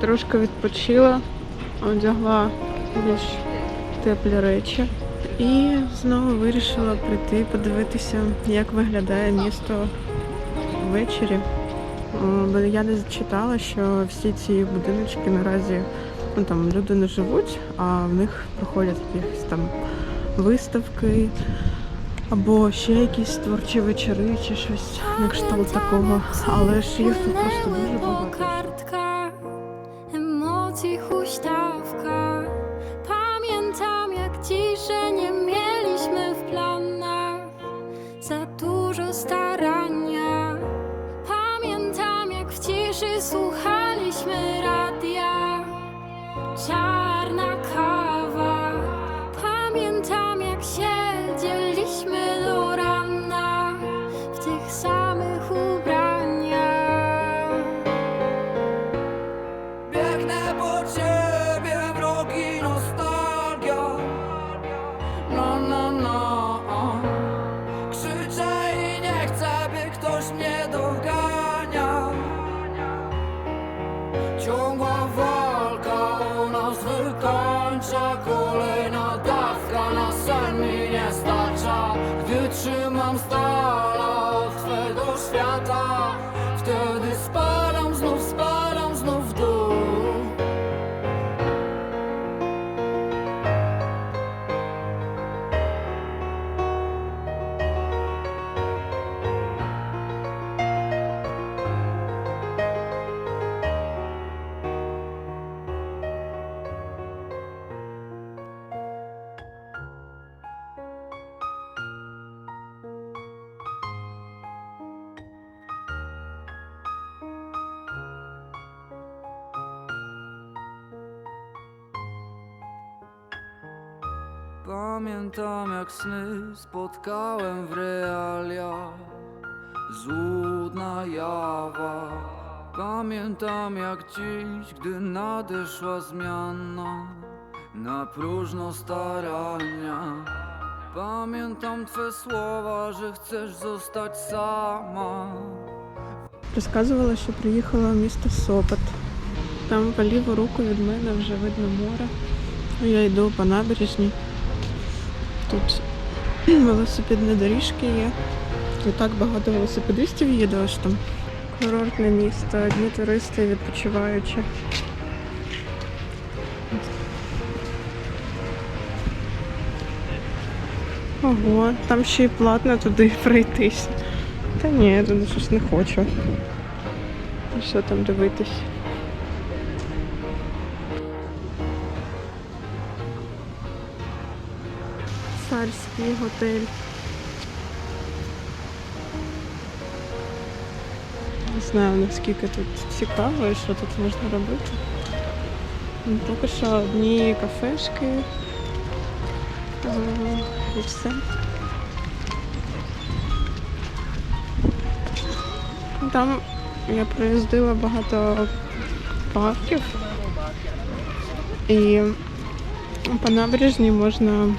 Трошки відпочила, одягла більш теплі речі. І знову вирішила прийти подивитися, як виглядає місто ввечері. Бо я десь читала, що всі ці будиночки наразі ну, там люди не живуть, а в них проходять якісь там виставки або ще якісь творчі вечори чи щось на кшталт такого. Але ж їх тут просто дуже багато. ふした Santa. Pamiętam jak sny spotkałem w realiach Złudna jawa Pamiętam jak dziś, gdy nadeszła zmiana Na próżno starania Pamiętam Twe słowa, że chcesz zostać sama Розказувала, що приїхала в місто Сопот. Там по ліву руку від мене вже видно море. Я йду по набережній. Тут велосипедні доріжки є. Тут так багато велосипедистів їде, аж там курортне місто, одні туристи відпочиваючи. Ого, там ще й платно туди пройтись. Та ні, я туди щось не хочу. Що там дивитись? Царський готель. Не знаю наскільки тут цікаво і що тут можна робити. Ну, Поки що одні кафешки. Е, І все. Там я проїздила багато парків. І по набережній можна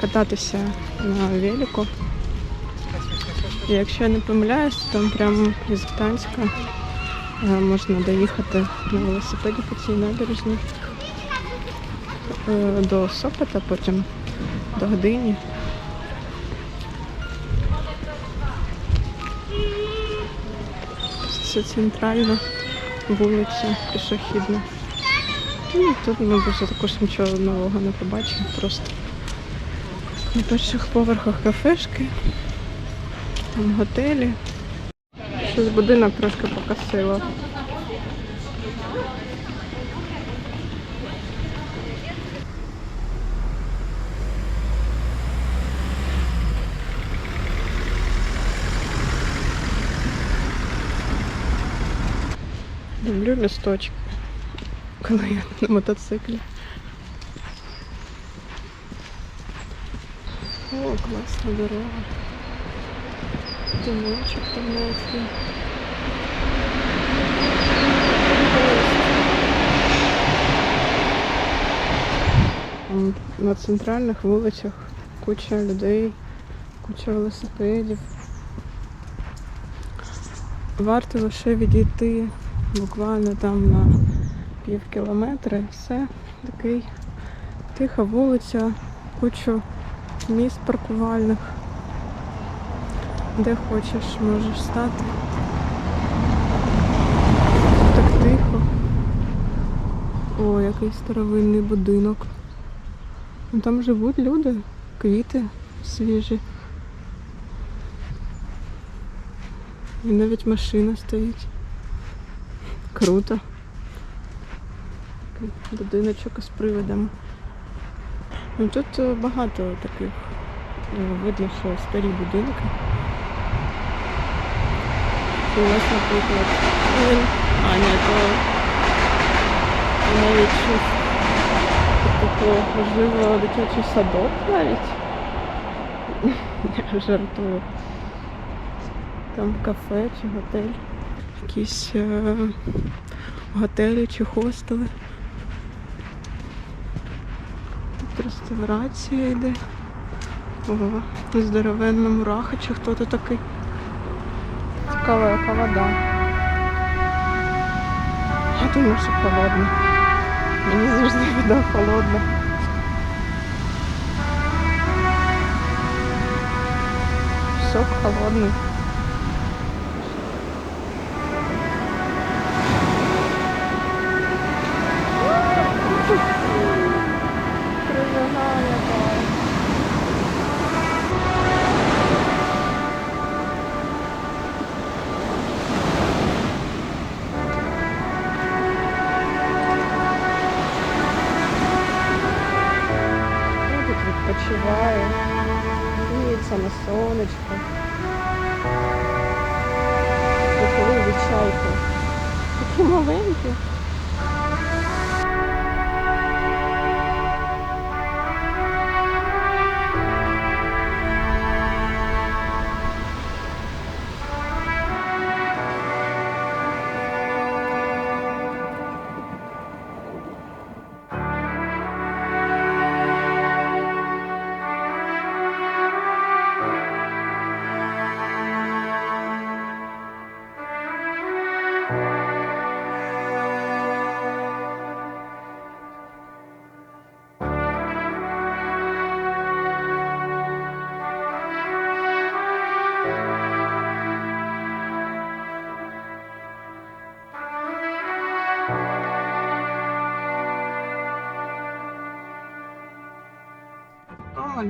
кататися на велику. І якщо я не помиляюсь, то там прямо із Гданська е, можна доїхати на велосипеді по цій набережній е, до Сопота, потім до Гдині. Це центральна вулиця пішохідна. Ну, тут ми більше також нічого нового не побачимо. Просто на перших поверхах кафешки, там готелі. Щось будинок трошки покосило. Люблю місточки, коли я на мотоциклі. О, класна дорога. Димочок там навіть. На центральних вулицях куча людей, куча велосипедів. Варто лише відійти буквально там на пів кілометра і все. Такий тиха вулиця, кучу місць паркувальних. Де хочеш, можеш стати. Так тихо. О, який старовинний будинок. Ну, Там живуть люди, квіти свіжі. І навіть машина стоїть. Круто. Будиночок із привидами. Ну, тут е, багато таких. е, Видно, що старі будинки. У нас, наприклад. А, ні, то навіть щось. Тобто, можливо, дитячий садок навіть. Я жартую. Там кафе чи готель. Якісь е, готелі чи хостели. Тут реставрація йде. Ого, здоровенна мураха чи хто то такий. Цікаво, яка вода. Я думаю, що холодна. Мені завжди вода холодна. Пісок холодний. Кривина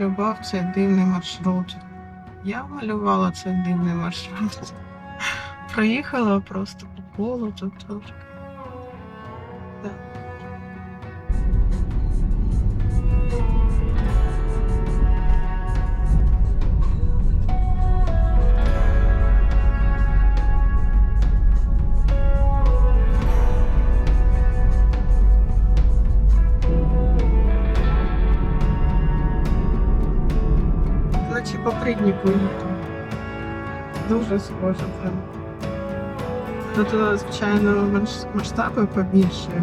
малював цей дивний маршрут? Я малювала цей дивний маршрут. Проїхала просто по колу тут. Да. По. Дуже схоже прям. Тут, е, звичайно, масштаби побільше,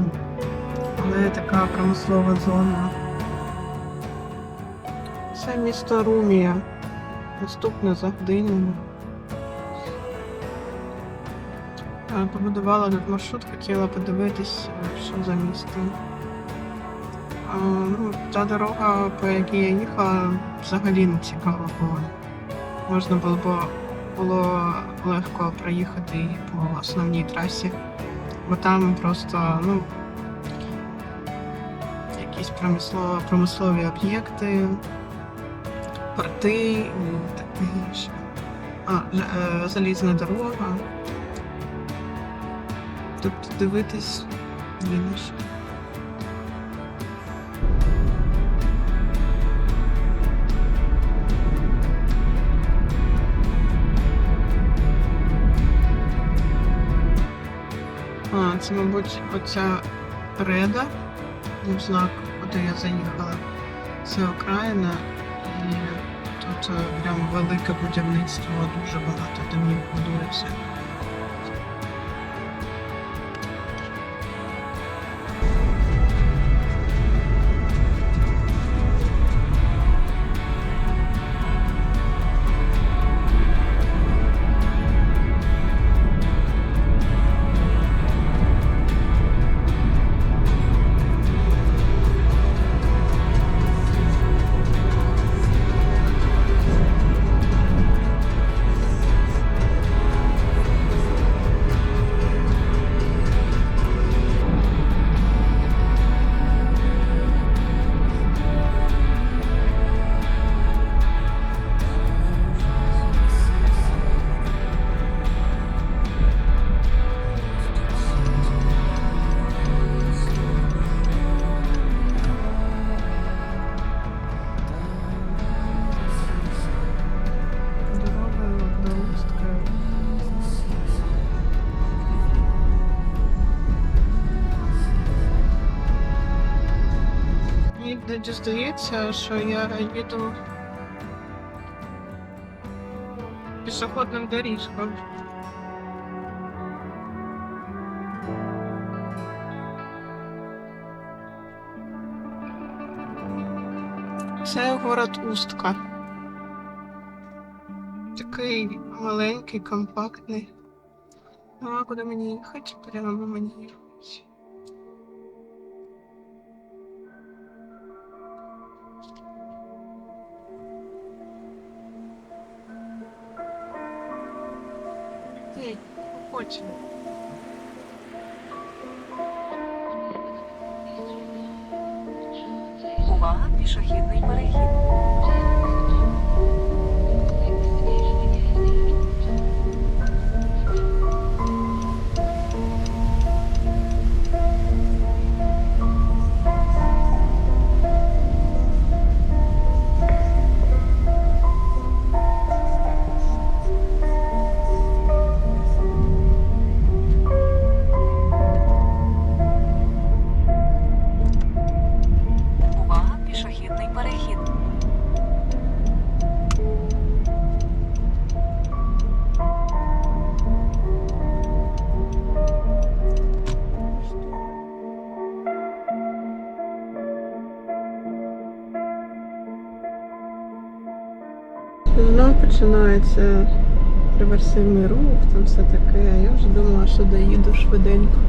але така промислова зона. Це місто Румія. Наступне за годинами. Побудувала тут маршрут, хотіла подивитись, е, що за місто. Ну, та дорога, по якій я їхала, взагалі не цікава була. Можна було було легко проїхати по основній трасі, бо там просто ну, якісь промисло, промислові об'єкти, порти і таке інше. А, е, залізна дорога. Тобто дивитись є на що. Це, мабуть, оця реда, знак, куди я заїхала. Це окраїна, і тут е, прям велике будівництво, дуже багато домів будується. іноді здається, що я їду пішохідним доріжком. Це город Устка. Такий маленький, компактний. А куди мені їхати? Прямо мені їхати. 같이 починається реверсивний рух, там все таке. Я вже думала, що доїду швиденько.